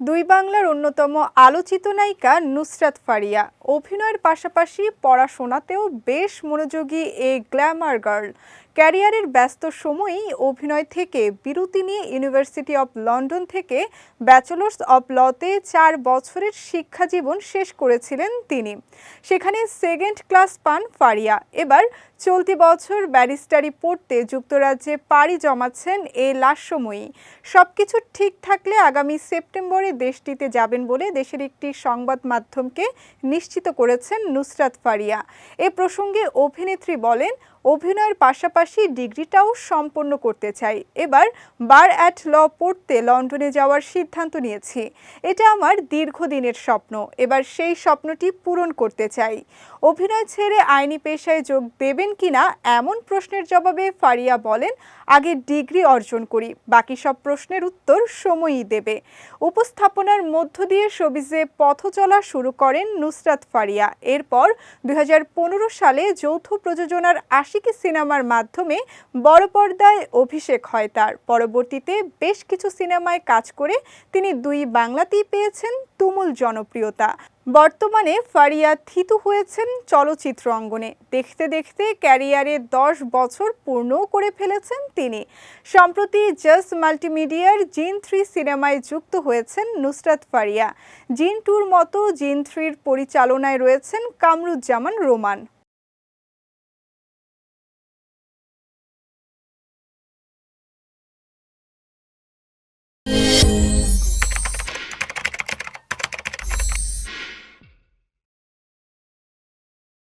দুই বাংলার অন্যতম আলোচিত নায়িকা নুসরাত ফারিয়া। অভিনয়ের পাশাপাশি পড়াশোনাতেও বেশ মনোযোগী এই গ্ল্যামার গার্ল। ক্যারিয়ারের ব্যস্ত সময়েই অভিনয় থেকে বিরতি নিয়ে ইউনিভার্সিটি অব লন্ডন থেকে ব্যাচেলর্স অব লতে চার বছরের শিক্ষা জীবন শেষ করেছিলেন তিনি। সেখানে সেকেন্ড ক্লাস পান ফারিয়া। এবার চলতি বছর ব্যারিস্টারি পড়তে যুক্তরাজ্যে পাড়ি জমাচ্ছেন এ লাস্যময়ী। সবকিছু ঠিক থাকলে আগামী সেপ্টেম্বরে দেশটিতে যাবেন বলে দেশের একটি সংবাদ মাধ্যমকে নিশ্চিত করেছেন নুসরাত ফারিয়া। এ প্রসঙ্গে অভিনেত্রী বলেন, অভিনয়ের পাশাপাশি ডিগ্রিটাও সম্পন্ন করতে চাই। এবার বার অ্যাট ল পড়তে লন্ডনে যাওয়ার সিদ্ধান্ত নিয়েছি। এটা আমার দীর্ঘদিনের স্বপ্ন। এবার সেই স্বপ্নটি পূরণ করতে চাই। অভিনয় ছেড়ে আইনি পেশায় যোগ দেবেন কিনা এমন প্রশ্নের জবাবে ফারিয়া বলেন, আগে ডিগ্রি অর্জন করি, বাকি সব প্রশ্নের উত্তর সময়ই দেবে। উপস্থাপনার মধ্য দিয়ে শোবিজে পথ চলা শুরু করেন নুসরাত ফারিয়া। এরপর দুই হাজার পনেরো সালে যৌথ প্রযোজনার আশিকি সিনেমার মাধ্যমে বড় পর্দায় অভিষেক হয় তার। পরবর্তীতে বেশ কিছু সিনেমায় কাজ করে তিনি দুই বাংলাতেই পেয়েছেন তুমুল জনপ্রিয়তা। বর্তমানে ফারিয়া থিতু হয়েছেন চলচ্চিত্র অঙ্গনে। দেখতে দেখতে ক্যারিয়ারে দশ বছর পূর্ণও করে ফেলেছেন তিনি। সম্প্রতি জাস্ট মাল্টিমিডিয়ার জিন থ্রি সিনেমায় যুক্ত হয়েছেন নুসরাত ফারিয়া। জিন টুর মতো জিন থ্রির পরিচালনায় রয়েছেন কামরুজ্জামান রোমান।